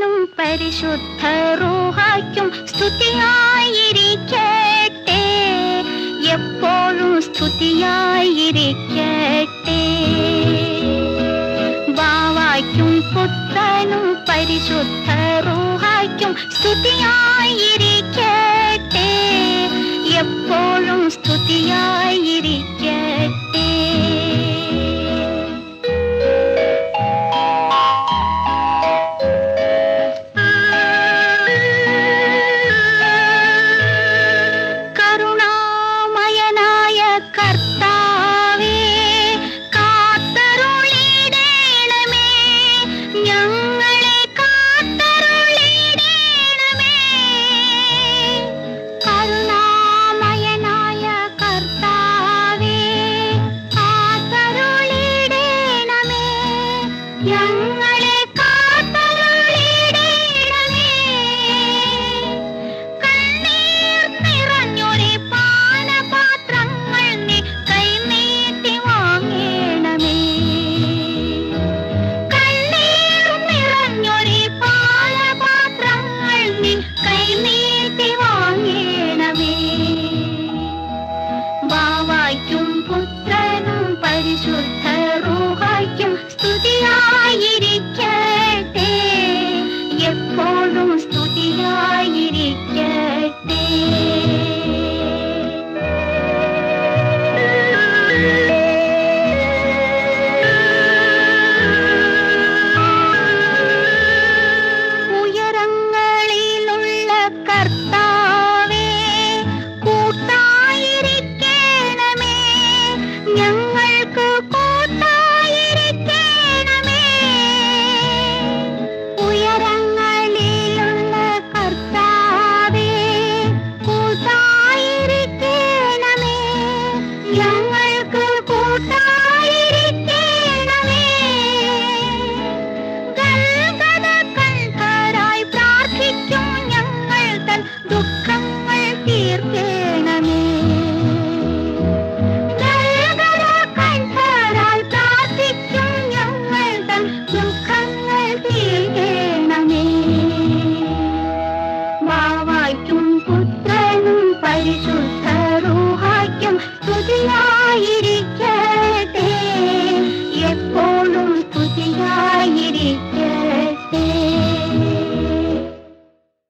എന്നും പരിശുദ്ധ റൂഹായ്ക്കും സ്തുതിയായിരിക്കട്ടെ. എപ്പോഴും സ്തുതിയായിരിക്കട്ടെ. ബാവായ്ക്കും പുത്തനും പരിശുദ്ധ റൂഹായ്ക്കും സ്തുതിയായിരിക്കട്ടെ. എപ്പോഴും സ്തുതിയായി பார்க்க